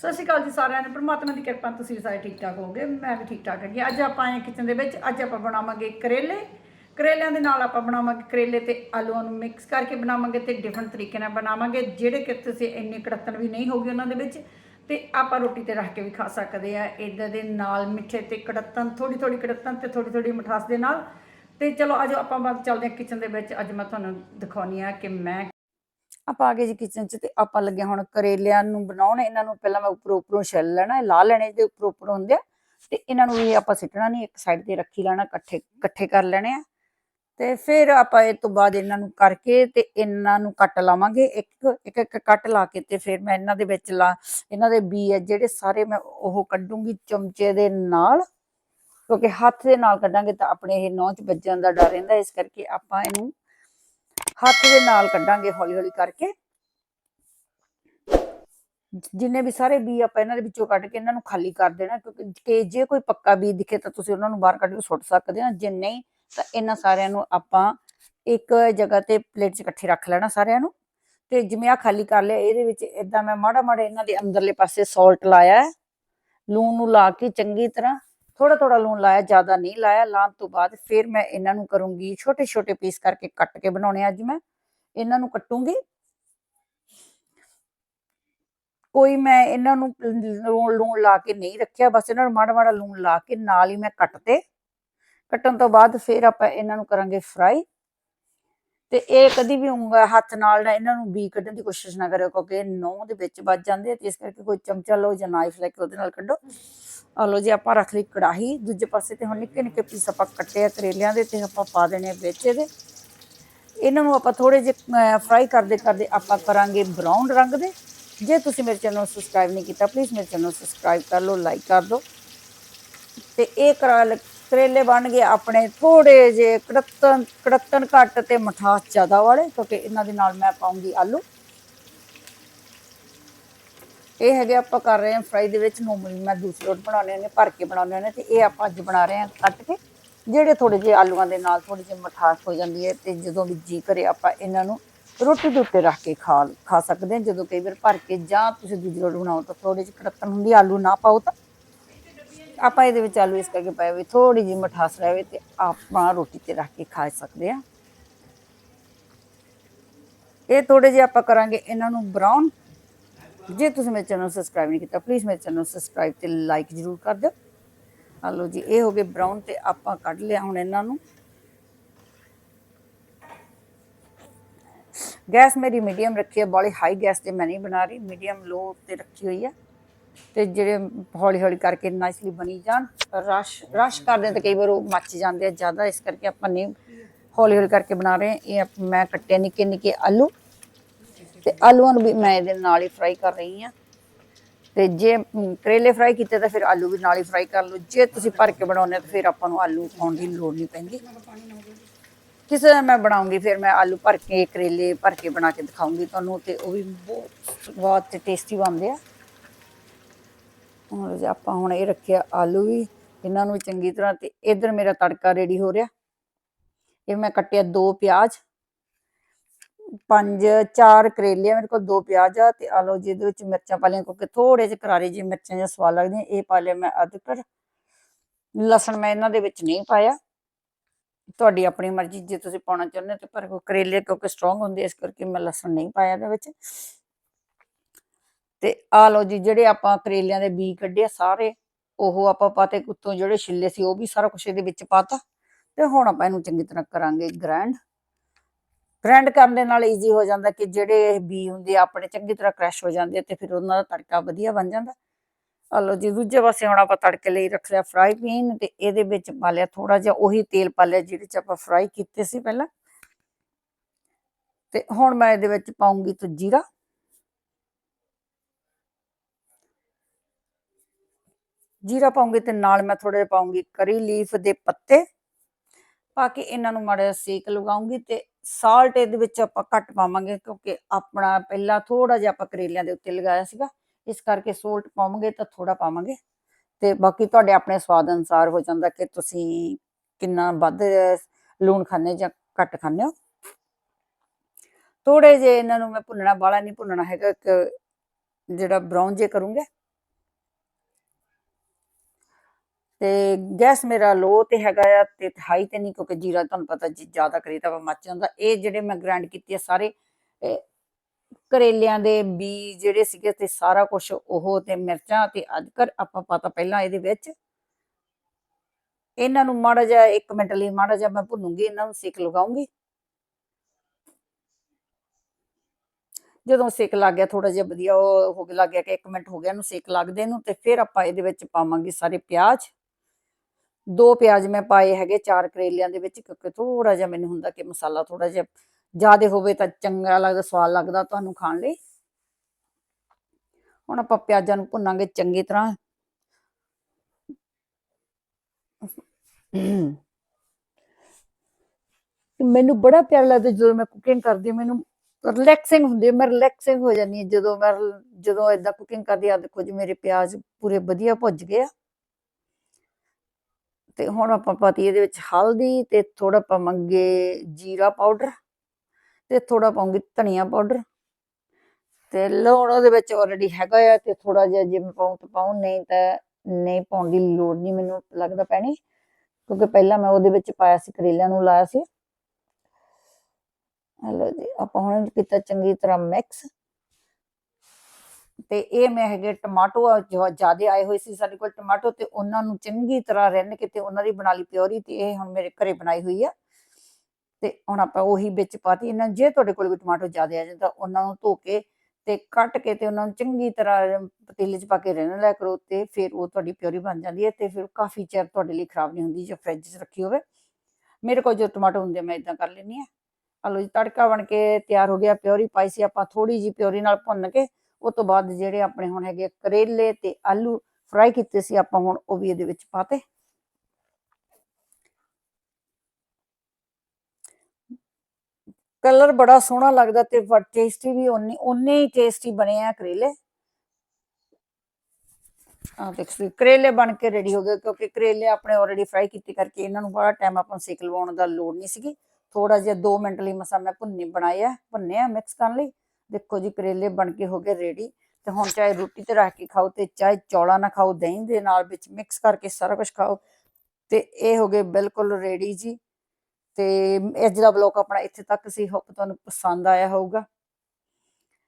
ਸਤਿ ਸ਼੍ਰੀ ਅਕਾਲ ਜੀ ਸਾਰਿਆਂ ਨੂੰ। ਪ੍ਰਮਾਤਮਾ ਦੀ ਕਿਰਪਾ ਤੁਸੀਂ ਸਾਰੇ ਠੀਕ ਠਾਕ ਹੋਗੇ ਮੈਂ ਵੀ ਠੀਕ ਠਾਕ ਹੈਗੀ ਅੱਜ ਆਪਾਂ ਆਏ ਕਿਚਨ ਦੇ ਵਿੱਚ। ਅੱਜ ਆਪਾਂ ਬਣਾਵਾਂਗੇ ਕਰੇਲੇ। ਕਰੇਲਿਆਂ ਦੇ ਨਾਲ ਆਪਾਂ ਬਣਾਵਾਂਗੇ ਕਰੇਲੇ ਤੇ ਆਲੂਆਂ ਨੂੰ ਮਿਕਸ ਕਰਕੇ ਬਣਾਵਾਂਗੇ ਤੇ ਡਿਫਰੈਂਟ ਤਰੀਕੇ ਨਾਲ ਬਣਾਵਾਂਗੇ। ਜਿਹੜੇ ਕਿ ਤੁਸੀਂ ਇੰਨੇ ਕੜਤਨ ਵੀ ਨਹੀਂ ਹੋਊਗੀ ਉਹਨਾਂ ਦੇ ਵਿੱਚ, ਤੇ ਆਪਾਂ ਰੋਟੀ ਤੇ ਰੱਖ ਕੇ ਵੀ ਖਾ ਸਕਦੇ ਆ ਇਦਾਂ ਦੇ ਨਾਲ ਮਿੱਠੇ ਤੇ ਕੜਤਨ ਥੋੜੀ ਥੋੜੀ ਕੜਤਨ ਤੇ ਥੋੜੀ ਥੋੜੀ ਮਿਠਾਸ ਦੇ ਨਾਲ। ਤੇ ਚਲੋ ਅੱਜ ਆਪਾਂ ਬਾਅਦ ਚੱਲਦੇ ਹਾਂ ਕਿਚਨ ਦੇ ਵਿੱਚ। ਅੱਜ ਮੈਂ ਤੁਹਾਨੂੰ ਦਿਖਾਉਣੀ ਆ ਕਿ ਮੈਂ ਆਪਾਂ ਆ ਗਏ ਜੀ ਕਿਚਨ 'ਚ ਤੇ ਆਪਾਂ ਲੱਗੇ ਹੁਣ ਕਰੇਲਿਆਂ ਨੂੰ ਬਣਾਉਣ, ਇਹਨਾਂ ਨੂੰ ਪਹਿਲਾਂ ਮੈਂ ਉੱਪਰੋਂ ਉੱਪਰੋਂ ਛਿੱਲ ਲੈਣਾ ਲਾ ਲੈਣੇ ਤੇ ਉੱਪਰੋਂ ਉੱਪਰੋਂ ਹੁੰਦੇ ਆ ਤੇ ਇਹਨਾਂ ਨੂੰ ਵੀ ਆਪਾਂ ਸਿੱਟਣਾ ਨਹੀਂ, ਇੱਕ ਸਾਈਡ ਤੇ ਰੱਖੀ ਲੈਣਾ, ਇਕੱਠੇ ਇਕੱਠੇ ਕਰ ਲੈਣੇ ਆ। ਤੇ ਫਿਰ ਆਪਾਂ ਇਹ ਤੋਂ ਬਾਅਦ ਇਹਨਾਂ ਨੂੰ ਕਰਕੇ ਤੇ ਇਹਨਾਂ ਨੂੰ ਕੱਟ ਲਾਵਾਂਗੇ, ਇੱਕ ਇੱਕ ਇੱਕ ਕੱਟ ਲਾ ਕੇ ਤੇ ਫਿਰ ਮੈਂ ਇਹਨਾਂ ਦੇ ਵਿੱਚ ਲਾ, ਇਹਨਾਂ ਦੇ ਬੀ ਹੈ ਜਿਹੜੇ ਸਾਰੇ ਮੈਂ ਉਹ ਕੱਢੂੰਗੀ ਚਮਚੇ ਦੇ ਨਾਲ, ਕਿਉਂਕਿ ਹੱਥ ਦੇ ਨਾਲ ਕੱਢਾਂਗੇ ਤਾਂ ਆਪਣੇ ਇਹ ਨੌਂ ਚ ਵੱਜਣ ਦਾ ਡਰ ਰਹਿੰਦਾ, ਇਸ ਕਰਕੇ ਆਪਾਂ ਇਹਨੂੰ ਹੱਥ ਦੇ ਨਾਲ ਕੱਢਾਂਗੇ ਹੌਲੀ ਹੌਲੀ ਕਰਕੇ। ਜਿੰਨੇ ਵੀ ਸਾਰੇ ਬੀ ਆਪਾਂ ਇਹਨਾਂ ਦੇ ਵਿੱਚੋਂ ਕੱਢ ਕੇ ਇਹਨਾਂ ਨੂੰ ਖਾਲੀ ਕਰ ਦੇਣਾ, ਕਿਉਂਕਿ ਜੇ ਕੋਈ ਪੱਕਾ ਬੀ ਦਿਖੇ ਤਾਂ ਤੁਸੀਂ ਉਹਨਾਂ ਨੂੰ ਬਾਹਰ ਕੱਢ ਕੇ ਸੁੱਟ ਸਕਦੇ ਹੋ। ਜੇ ਨਹੀਂ, ਤਾਂ ਇਹਨਾਂ ਸਾਰਿਆਂ ਨੂੰ ਆਪਾਂ ਇੱਕ ਜਗ੍ਹਾ ਤੇ ਪਲੇਟ 'ਚ ਇਕੱਠੇ ਰੱਖ ਲੈਣਾ ਸਾਰਿਆਂ ਨੂੰ। ਤੇ ਜਿਵੇਂ ਆ ਖਾਲੀ ਕਰ ਲਿਆ, ਇਹਦੇ ਵਿੱਚ ਇਦਾਂ ਮੈਂ ਮਾੜਾ ਮਾੜਾ ਇਹਨਾਂ ਦੇ ਅੰਦਰਲੇ ਪਾਸੇ ਸਾਲਟ ਲਾਇਆ ਲੂਣ ਨੂੰ ਲਾ ਕੇ ਚੰਗੀ ਤਰ੍ਹਾਂ ਥੋੜਾ ਥੋੜਾ ਲੂਣ ਲਾਇਆ, ਜ਼ਿਆਦਾ ਨਹੀਂ ਲਾਇਆ। ਲਾਉਣ ਤੋਂ ਬਾਅਦ ਫਿਰ ਮੈਂ ਇਹਨਾਂ ਨੂੰ ਕਰੂੰਗੀ ਛੋਟੇ ਛੋਟੇ ਪੀਸ ਕਰਕੇ ਕੱਟ ਕੇ ਬਣਾਉਣੇ ਆ ਅੱਜ ਮੈਂ। ਇਹਨਾਂ ਨੂੰ ਕੱਟੂੰਗੀ। ਕੋਈ ਮੈਂ ਇਹਨਾਂ ਨੂੰ ਲੂਣ ਲੂਣ ਲਾ ਕੇ ਨਹੀਂ ਰੱਖਿਆ, ਬਸ ਇਹਨਾਂ ਨੂੰ ਮਾੜਾ ਮਾੜਾ ਲੂਣ ਲਾ ਕੇ ਨਾਲ ਹੀ ਮੈਂ ਕੱਟਤੇ। ਕੱਟਣ ਤੋਂ ਬਾਅਦ ਫਿਰ ਆਪਾਂ ਇਹਨਾਂ ਨੂੰ ਕਰਾਂਗੇ ਫਰਾਈ ਤੇ ਇਹ ਕਦੀ ਵੀ ਉਂਗਲ ਹੱਥ ਨਾਲ ਨਾ ਇਹਨਾਂ ਨੂੰ ਬੀ ਕੱਢਣ ਦੀ ਕੋਸ਼ਿਸ਼ ਨਾ ਕਰਿਓ, ਕਿਉਂਕਿ ਨੌਂ ਦੇ ਵਿੱਚ ਵੱਜ ਜਾਂਦੇ ਆ ਤੇ ਇਸ ਕਰਕੇ ਕੋਈ ਚਮਚਾ ਲਓ ਜਾਂ ਨਾਈਫ ਲੈ ਕੇ ਉਹਦੇ ਨਾਲ ਕੱਢੋ। ਆ ਲਓ ਜੀ, ਆਪਾਂ ਰੱਖ ਲਈ ਕੜਾਹੀ, ਦੂਜੇ ਪਾਸੇ ਤੇ ਹੁਣ ਨਿੱਕੇ ਨਿੱਕੇ ਪੀਸ ਆਪਾਂ ਕੱਟੇ ਆ ਕਰੇਲਿਆਂ ਦੇ ਤੇ ਆਪਾਂ ਪਾ ਦੇਣੇ ਆ ਵਿੱਚ ਇਹਦੇ ਇਹਨਾਂ ਨੂੰ ਆਪਾਂ ਥੋੜੇ ਜਿਹੇ ਫਰਾਈ ਕਰਦੇ ਕਰਦੇ ਆਪਾਂ ਕਰਾਂਗੇ ਬਰਾਊਨ ਰੰਗ ਦੇ। ਜੇ ਤੁਸੀਂ ਮੇਰੇ ਚੈਨਲ ਨੂੰ ਸਬਸਕ੍ਰਾਈਬ ਨਹੀਂ ਕੀਤਾ ਪਲੀਜ਼ ਮੇਰੇ ਚੈਨਲ ਨੂੰ ਸਬਸਕ੍ਰਾਈਬ ਕਰ ਲਓ ਲਾਈਕ ਕਰ ਦਿਓ। ਤੇ ਇਹ ਕਰਾ- ਕਰੇਲੇ ਬਣ ਗਏ ਆਪਣੇ ਥੋੜੇ ਜੇ ਕੜਤਨ ਕੜਤਨ ਘੱਟ ਤੇ ਮਠਾਸ ਜ਼ਿਆਦਾ ਵਾਲੇ, ਕਿਉਂਕਿ ਇਹਨਾਂ ਦੇ ਨਾਲ ਮੈਂ ਪਾਉਂਗੀ ਆਲੂ। ਇਹ ਹੈਗੇ ਆਪਾਂ ਕਰ ਰਹੇ ਹਾਂ ਫਰਾਈ ਦੇ ਵਿੱਚ ਨੋਰਮਲੀ ਮੈਂ ਦੂਸਰੇ ਰੋਟ ਬਣਾਉਣੇ ਨੇ ਭਰ ਕੇ ਬਣਾਉਣੇ ਨੇ ਤੇ ਇਹ ਆਪਾਂ ਅੱਜ ਬਣਾ ਰਹੇ ਹਾਂ ਕੱਟ ਕੇ, ਜਿਹੜੇ ਥੋੜੇ ਜਿਹੇ ਆਲੂਆਂ ਦੇ ਨਾਲ ਥੋੜੀ ਜਿਹੀ ਮਠਾਸ ਹੋ ਜਾਂਦੀ ਹੈ ਤੇ ਜਦੋਂ ਵੀ ਜੀ ਕਰੇ ਆਪਾਂ ਇਹਨਾਂ ਨੂੰ ਰੋਟੀ ਦੇ ਉੱਤੇ ਰੱਖ ਕੇ ਖਾ ਖਾ ਸਕਦੇ ਹਾਂ। ਜਦੋਂ ਕਈ ਵਾਰ ਭਰ ਕੇ ਜਾਂ ਤੁਸੀਂ ਦੂਜੀ ਰੋਟੀ ਬਣਾਓ ਤਾਂ ਥੋੜੀ ਜਿਹੀ ਕੜਤਨ ਹੁੰਦੀ, ਆਲੂ ਨਾ ਪਾਓ ਤਾਂ। ਆਪਾਂ ਇਹਦੇ ਵਿੱਚ ਆਲੂ ਇਸ ਕਰਕੇ ਪਾਏ ਵੀ ਥੋੜੀ ਜਿਹੀ ਮਠਾਸ ਰਹੇ ਤੇ ਆਪਾਂ ਰੋਟੀ ਤੇ ਰੱਖ ਕੇ ਖਾ ਸਕਦੇ ਆ ਇਹ ਥੋੜੇ ਜਿਹੇ ਆਪਾਂ ਕਰਾਂਗੇ ਇਹਨਾਂ ਨੂੰ ਬਰਾਊਨ ਜੇ ਤੁਸੀਂ ਮੇਰੇ ਚੈਨਲ ਨੂੰ ਸਬਸਕ੍ਰਾਈਬ ਨਹੀਂ ਕੀਤਾ ਪਲੀਜ਼ ਮੇਰੇ ਚੈਨਲ ਨੂੰ ਸਬਸਕ੍ਰਾਈਬ ਤੇ ਲਾਈਕ ਜ਼ਰੂਰ ਕਰ ਦਿਓ। ਆ ਲਓ ਜੀ, ਇਹ ਹੋ ਗਏ ਬਰਾਊਨ ਤੇ ਆਪਾਂ ਕੱਢ ਲਿਆ ਹੁਣ ਇਹਨਾਂ ਨੂੰ। ਗੈਸ ਮੇਰੀ ਮੀਡੀਅਮ ਰੱਖੀ ਹੈ ਬੜੀ ਹਾਈ ਗੈਸ ਤੇ ਮੈਂ ਨਹੀਂ ਬਣਾ ਰਹੀ ਮੀਡੀਅਮ ਲੋ ਤੇ ਰੱਖੀ ਹੋਈ ਹੈ ਤੇ ਜਿਹੜੇ ਹੌਲੀ ਹੌਲੀ ਕਰਕੇ ਨਾਈਸਲੀ ਬਣੀ ਜਾਣ ਰਸ਼ ਰਸ਼ ਕਰਦੇ ਤਾਂ ਕਈ ਵਾਰ ਉਹ ਮੱਚ ਜਾਂਦੇ ਆ ਜ਼ਿਆਦਾ, ਇਸ ਕਰਕੇ ਆਪਾਂ ਨੇ ਹੌਲੀ ਹੌਲੀ ਕਰਕੇ ਬਣਾ ਰਹੇ। ਇਹ ਮੈਂ ਕੱਟੇ ਨਿੱਕੇ ਨਿੱਕੇ ਆਲੂ ਤੇ ਆਲੂਆਂ ਨੂੰ ਵੀ ਮੈਂ ਇਹਦੇ ਨਾਲ ਹੀ ਫਰਾਈ ਕਰ ਰਹੀ ਹਾਂ। ਤੇ ਜੇ ਕਰੇਲੇ ਫਰਾਈ ਕੀਤੇ ਤਾਂ ਫਿਰ ਆਲੂ ਵੀ ਨਾਲ ਹੀ ਫਰਾਈ ਕਰ ਲਓ। ਜੇ ਤੁਸੀਂ ਭਰ ਕੇ ਬਣਾਉਂਦੇ ਹੋ ਤਾਂ ਫਿਰ ਆਪਾਂ ਨੂੰ ਆਲੂ ਪਾਉਣ ਦੀ ਲੋੜ ਨਹੀਂ ਪੈਂਦੀ। ਕਿਸੇ ਦਿਨ ਮੈਂ ਬਣਾਉਂਗੀ, ਫਿਰ ਮੈਂ ਆਲੂ ਭਰ ਕੇ, ਕਰੇਲੇ ਭਰ ਕੇ ਬਣਾ ਕੇ ਦਿਖਾਉਂਗੀ ਤੁਹਾਨੂੰ ਤੇ ਉਹ ਵੀ ਬਹੁਤ ਸਵਾਦ ਤੇ ਟੇਸਟੀ ਬਣਦੇ ਆ। ਹੁਣ ਆਪਾਂ ਹੁਣ ਇਹ ਰੱਖਿਆ ਆਲੂ ਵੀ, ਇਹਨਾਂ ਨੂੰ ਚੰਗੀ ਤਰ੍ਹਾਂ ਤੇ ਇਧਰ ਮੇਰਾ ਤੜਕਾ ਰੈਡੀ ਹੋ ਰਿਹਾ। ਇਹ ਮੈਂ ਕੱਟਿਆ ਦੋ ਪਿਆਜ਼, ਪੰਜ, ਚਾਰ ਕਰੇਲੇ ਆ ਮੇਰੇ ਕੋਲ ਦੋ ਪਿਆਜ਼ ਆ ਤੇ ਆਲੂ ਜਿਹਦੇ ਵਿੱਚ ਮਿਰਚਾਂ ਪਾ ਲਈਆਂ ਕਿਉਂਕਿ ਥੋੜੇ ਜਿਹੇ ਕਰਾਰੇ ਜਿਹੇ ਮਿਰਚਾਂ ਜਿਹਾ ਸਵਾਦ ਲੱਗਦੀਆਂ, ਇਹ ਪਾ ਲਿਆ ਮੈਂ ਅਦਰਕ ਲਸਣ ਮੈਂ ਇਹਨਾਂ ਦੇ ਵਿੱਚ ਨਹੀਂ ਪਾਇਆ। ਤੁਹਾਡੀ ਆਪਣੀ ਮਰਜ਼ੀ, ਜੇ ਤੁਸੀਂ ਪਾਉਣਾ ਚਾਹੁੰਦੇ ਹੋ ਤੇ ਪਰ ਕਰੇਲੇ ਕਿਉਂਕਿ ਸਟਰੋਂਗ ਹੁੰਦੇ ਇਸ ਕਰਕੇ ਮੈਂ ਲਸਣ ਨਹੀਂ ਪਾਇਆ ਇਹਦੇ ਵਿੱਚ। ਤੇ ਆ ਲਓ ਜੀ, ਜਿਹੜੇ ਆਪਾਂ ਕਰੇਲਿਆਂ ਦੇ ਬੀ ਕੱਢੇ ਸਾਰੇ, ਉਹ ਆਪਾਂ ਪਾਤੇ ਕੁੱਤੋਂ ਜਿਹੜੇ ਛਿੱਲੇ ਸੀ, ਉਹ ਵੀ ਸਾਰਾ ਕੁਝ ਇਹਦੇ ਵਿੱਚ ਪਾਤਾ ਤੇ ਹੁਣ ਆਪਾਂ ਇਹਨੂੰ ਚੰਗੀ ਤਰ੍ਹਾਂ ਕਰਾਂਗੇ ਗ੍ਰਾਈਂਡ ਗ੍ਰਾਈਂਡ ਕਰਨ ਦੇ ਨਾਲ ਈਜ਼ੀ ਹੋ ਜਾਂਦਾ ਕਿ ਜਿਹੜੇ ਬੀ ਹੁੰਦੇ ਆ, ਆਪਣੇ ਚੰਗੀ ਤਰ੍ਹਾਂ ਕ੍ਰੈਸ਼ ਹੋ ਜਾਂਦੇ ਆ ਤੇ ਫਿਰ ਉਹਨਾਂ ਦਾ ਤੜਕਾ ਵਧੀਆ ਬਣ ਜਾਂਦਾ। ਆ ਲਓ ਜੀ, ਦੂਜੇ ਪਾਸੇ ਹੁਣ ਆਪਾਂ ਤੜਕੇ ਲਈ ਰੱਖ ਲਿਆ ਫਰਾਈ ਪੈਨ ਤੇ ਇਹਦੇ ਵਿੱਚ ਪਾ ਲਿਆ ਥੋੜਾ ਜਿਹਾ ਉਹੀ ਤੇਲ ਪਾ ਲਿਆ ਜਿਹਦੇ ਚ ਆਪਾਂ ਫਰਾਈ ਕੀਤੇ ਸੀ ਪਹਿਲਾਂ। ਤੇ ਹੁਣ ਮੈਂ ਇਹਦੇ ਵਿੱਚ ਪਾਉਂਗੀ ਤੇ ਜੀਰਾ ਜੀਰਾ ਪਾਉਂਗੀ ਤੇ ਨਾਲ ਮੈਂ ਥੋੜੇ ਜਿਹਾ ਪਾਉਂਗੀ ਕਰੀ ਲੀਫ ਦੇ ਪੱਤੇ। ਪਾ ਕੇ ਇਹਨਾਂ ਨੂੰ ਮਾੜਾ ਜਿਹਾ ਸੇਕ ਲਗਾਉਂਗੀ ਤੇ ਸਾਲਟ ਇਹਦੇ ਵਿੱਚ ਆਪਾਂ ਘੱਟ ਪਾਵਾਂਗੇ ਕਿਉਂਕਿ ਆਪਣਾ ਪਹਿਲਾਂ ਥੋੜਾ ਜਿਹਾ ਆਪਾਂ ਕਰੇਲਿਆਂ ਦੇ ਉੱਤੇ ਲਗਾਇਆ ਸੀਗਾ। ਇਸ ਕਰਕੇ ਸੋਲਟ ਪਾਵਾਂਗੇ ਤਾਂ ਥੋੜਾ ਪਾਵਾਂਗੇ। ਤੇ ਬਾਕੀ ਤੁਹਾਡੇ ਆਪਣੇ ਸਵਾਦ ਅਨੁਸਾਰ ਹੋ ਜਾਂਦਾ ਕਿ ਤੁਸੀਂ ਕਿੰਨਾ ਵੱਧ ਲੂਣ ਖਾਣੇ ਜਾਂ ਘੱਟ ਖਾਣੇ ਹੋ। ਥੋੜੇ ਜੇ ਇਹਨਾਂ ਨੂੰ ਮੈਂ ਭੁੰਨਣਾ ਬਾਲਾ ਨਹੀਂ ਭੁੰਨਣਾ ਹੈਗਾ ਕਿ ਜਿਹੜਾ ਬਰਾਊਨ ਜੇ ਕਰੂੰਗੇ। ਤੇ ਗੈਸ ਮੇਰਾ ਲੋ ਤੇ ਹੈਗਾ ਆ ਤੇ ਹਾਈ ਤੇ ਨਹੀਂ, ਕਿਉਂਕਿ ਜੀਰਾ ਤੁਹਾਨੂੰ ਪਤਾ ਜੀ ਜ਼ਿਆਦਾ ਕਰੀ ਤਾਂ ਮੱਚ ਜਾਂਦਾ। ਇਹ ਜਿਹੜੇ ਮੈਂ ਗ੍ਰਾਈਂਡ ਕੀਤੇ ਆ ਸਾਰੇ ਕਰੇਲਿਆਂ ਦੇ ਬੀਜ ਜਿਹੜੇ ਸੀਗੇ ਤੇ ਸਾਰਾ ਕੁਝ ਉਹ ਤੇ ਮਿਰਚਾਂ ਤੇ ਅਦਰਕ ਆਪਾਂ ਪਤਾ ਪਹਿਲਾਂ ਇਹਦੇ ਵਿੱਚ। ਇਹਨਾਂ ਨੂੰ ਮਾੜਾ ਜਿਹਾ 1 ਮਿੰਟ ਲਈ ਮਾੜਾ ਜਿਹਾ ਮੈਂ ਭੁੰਨੂੰਗੀ, ਇਹਨਾਂ ਨੂੰ ਸੇਕ ਲਗਾਉਂਗੀ। ਜਦੋਂ ਸੇਕ ਲੱਗ ਗਿਆ ਥੋੜਾ ਜਿਹਾ ਵਧੀਆ ਉਹ ਹੋ ਗਿਆ, ਲੱਗ ਗਿਆ ਕਿ 1 ਮਿੰਟ ਹੋ ਗਿਆ ਇਹਨੂੰ ਸੇਕ ਲੱਗਦੇ ਨੂੰ ਤੇ ਫਿਰ ਆਪਾਂ ਇਹਦੇ ਵਿੱਚ ਪਾਵਾਂਗੇ ਸਾਰੇ ਪਿਆਜ਼। ਦੋ ਪਿਆਜ਼ ਮੈਂ ਪਾਏ ਹੈਗੇ ਚਾਰ ਕਰੇਲਿਆਂ ਦੇ ਵਿੱਚ ਕਿਉਂਕਿ ਥੋੜਾ ਜਿਹਾ ਮੈਨੂੰ ਹੁੰਦਾ ਕਿ ਮਸਾਲਾ ਥੋੜਾ ਜਿਹਾ ਜ਼ਿਆਦਾ ਹੋਵੇ ਤਾਂ ਚੰਗਾ ਲੱਗਦਾ, ਸਵਾਦ ਲੱਗਦਾ ਤੁਹਾਨੂੰ ਖਾਣ ਲਈ। ਹੁਣ ਆਪਾਂ ਪਿਆਜ਼ਾਂ ਨੂੰ ਭੁੰਨਾਂਗੇ ਚੰਗੀ ਤਰ੍ਹਾਂ। ਮੈਨੂੰ ਬੜਾ ਪਿਆਰ ਲੱਗਦਾ ਜਦੋਂ ਮੈਂ ਕੁਕਿੰਗ ਕਰਦੀ ਮੈਨੂੰ ਰਿਲੈਕਸਿੰਗ ਹੁੰਦੀ ਮੈਂ ਰਿਲੈਕਸਿੰਗ ਹੋ ਜਾਂਦੀ ਜਦੋਂ ਮੈਂ, ਜਦੋਂ ਇਦਾਂ ਕੁਕਿੰਗ ਕਰਦੀ ਆ ਦੇਖੋ ਜੀ ਮੇਰੇ ਪਿਆਜ਼ ਪੂਰੇ ਵਧੀਆ ਭੁੱਜ ਗਏ ਆ। ਤੇ ਹੁਣ ਆਪਾਂ ਪਾਤੀ ਇਹਦੇ ਵਿੱਚ ਹਲਦੀ ਤੇ ਥੋੜਾ ਪਾਵਾਂਗੇ ਜੀਰਾ ਪਾਊਡਰ ਤੇ ਥੋੜਾ ਪਾਉਂਗੀ ਧਨੀਆ ਪਾਊਡਰ ਤੇ ਲੂਣ ਉਹਦੇ ਵਿੱਚ ਆਲਰੇਡੀ ਹੈਗਾ ਆ ਤੇ ਥੋੜਾ ਜਿਹਾ ਜੇ ਮੈਂ ਪਾਉਂ ਤਾਂ ਪਾਉਂ, ਨਹੀਂ ਤਾਂ ਨਹੀਂ ਪਾਉਣ ਦੀ ਲੋੜ ਨਹੀਂ ਮੈਨੂੰ ਲੱਗਦਾ ਪੈਣੀ ਕਿਉਂਕਿ ਪਹਿਲਾਂ ਮੈਂ ਉਹਦੇ ਵਿੱਚ ਪਾਇਆ ਸੀ, ਕਰੇਲਿਆਂ ਨੂੰ ਲਾਇਆ ਸੀ। ਹਲੋ ਜੀ, ਆਪਾਂ ਹੁਣ ਕੀਤਾ ਚੰਗੀ ਤਰ੍ਹਾਂ ਮਿਕਸ ਤੇ ਇਹ ਮੈਂ ਹੈਗੇ ਟਮਾਟੋ ਆ ਜਿਆਦੇ ਆਏ ਹੋਏ ਸੀ ਸਾਡੇ ਕੋਲ ਟਮਾਟੋ ਤੇ ਉਹਨਾਂ ਨੂੰ ਚੰਗੀ ਤਰ੍ਹਾਂ ਰਿੰਨ ਕੇ ਤੇ ਉਹਨਾਂ ਦੀ ਬਣਾ ਲਈ ਪਿਓਰੀ ਤੇ ਇਹ ਹੁਣ ਮੇਰੇ ਘਰੇ ਬਣਾਈ ਹੋਈ ਆ। ਤੇ ਹੁਣ ਆਪਾਂ ਉਹੀ ਵਿੱਚ ਪਾਤੀ ਇਹਨਾਂ ਜੇ ਤੁਹਾਡੇ ਕੋਲ ਵੀ ਟਮਾਟੋ ਜਿਆਦੇ ਆ ਜਾਂਦਾ ਉਹਨਾਂ ਨੂੰ ਧੋ ਕੇ ਤੇ ਕੱਟ ਕੇ ਤੇ ਉਹਨਾਂ ਨੂੰ ਚੰਗੀ ਤਰ੍ਹਾਂ ਪਤੀਲੇ 'ਚ ਪਾ ਕੇ ਰਹਿਣ ਲਿਆ ਕਰੋ ਤੇ ਫਿਰ ਉਹ ਤੁਹਾਡੀ ਪਿਓਰੀ ਬਣ ਜਾਂਦੀ ਹੈ ਤੇ ਫਿਰ ਕਾਫੀ ਚਿਰ ਤੁਹਾਡੇ ਲਈ ਖਰਾਬ ਨਹੀਂ ਹੁੰਦੀ ਜੇ ਫ੍ਰਿਜ 'ਚ ਰੱਖੀ ਹੋਵੇ। ਮੇਰੇ ਕੋਲ ਜੋ ਟਮਾਟੋ ਹੁੰਦੇ ਆ, ਮੈਂ ਇਦਾਂ ਕਰ ਲੈਣੀ ਆ ਆਲੂ ਜੀ ਤੜਕਾ ਬਣ ਕੇ ਤਿਆਰ ਹੋ ਗਿਆ ਪਿਓਰੀ ਪਾਈ ਸੀ ਆਪਾਂ ਥੋੜੀ ਜੀ ਪਿਓਰੀ ਨਾਲ ਭੁੰਨ ਕੇ ਉਹ ਤੋਂ ਬਾਅਦ ਜਿਹੜੇ ਆਪਣੇ ਹੁਣ ਹੈਗੇ ਕਰੇਲੇ ਤੇ ਆਲੂ ਫਰਾਈ ਕੀਤੇ ਸੀ, ਆਪਾਂ ਹੁਣ ਉਹ ਵੀ ਇਹਦੇ ਵਿੱਚ ਪਾਤੇ। ਕਲਰ ਬੜਾ ਸੋਹਣਾ ਲੱਗਦਾ ਤੇ ਟੇਸਟੀ ਵੀ ਉਨੇ ਉਨੇ ਹੀ ਟੇਸਟੀ ਬਣੇ ਆ ਕਰੇਲੇ। ਆ ਦੇਖ ਕਰੇਲੇ ਬਣ ਕੇ ਰੈਡੀ ਹੋ ਗਏ, ਕਿਉਂਕਿ ਕਰੇਲੇ ਆਪਣੇ ਆਲਰੇਡੀ ਫਰਾਈ ਕੀਤੇ ਕਰਕੇ ਇਹਨਾਂ ਨੂੰ ਬੜਾ ਟਾਈਮ ਆਪਾਂ ਸੇਕ ਲਵਾਉਣ ਦਾ ਲੋੜ ਨਹੀਂ ਸੀਗੀ। ਥੋੜਾ ਜਿਹਾ 2 ਮਿੰਟ ਲਈ ਮਸਾ ਮੈਂ ਭੁੰਨੇ ਬਣਾਏ ਆ, ਭੁੰਨੇ ਆ ਮਿਕਸ ਕਰਨ ਲਈ। ਦੇਖੋ ਜੀ, ਕਰੇਲੇ ਬਣ ਕੇ ਹੋ ਗਏ ਰੈਡੀ ਤੇ ਹੁਣ ਚਾਹੇ ਰੋਟੀ ਤੇ ਰੱਖ ਕੇ ਖਾਓ ਤੇ ਚਾਹੇ ਚੌਲਾਂ ਨਾ ਖਾਓ, ਦਹੀਂ ਦੇ ਨਾਲ ਵਿੱਚ ਮਿਕਸ ਕਰਕੇ ਸਾਰਾ ਕੁਝ ਖਾਓ ਤੇ ਇਹ ਹੋ ਗਏ ਬਿਲਕੁਲ ਰੈਡੀ ਜੀ ਤੇ ਅੱਜ ਦਾ ਬਲੌਗ ਆਪਣਾ ਇੱਥੇ ਤੱਕ ਸੀ। ਹੋਪ ਤੁਹਾਨੂੰ ਪਸੰਦ ਆਇਆ ਹੋਊਗਾ।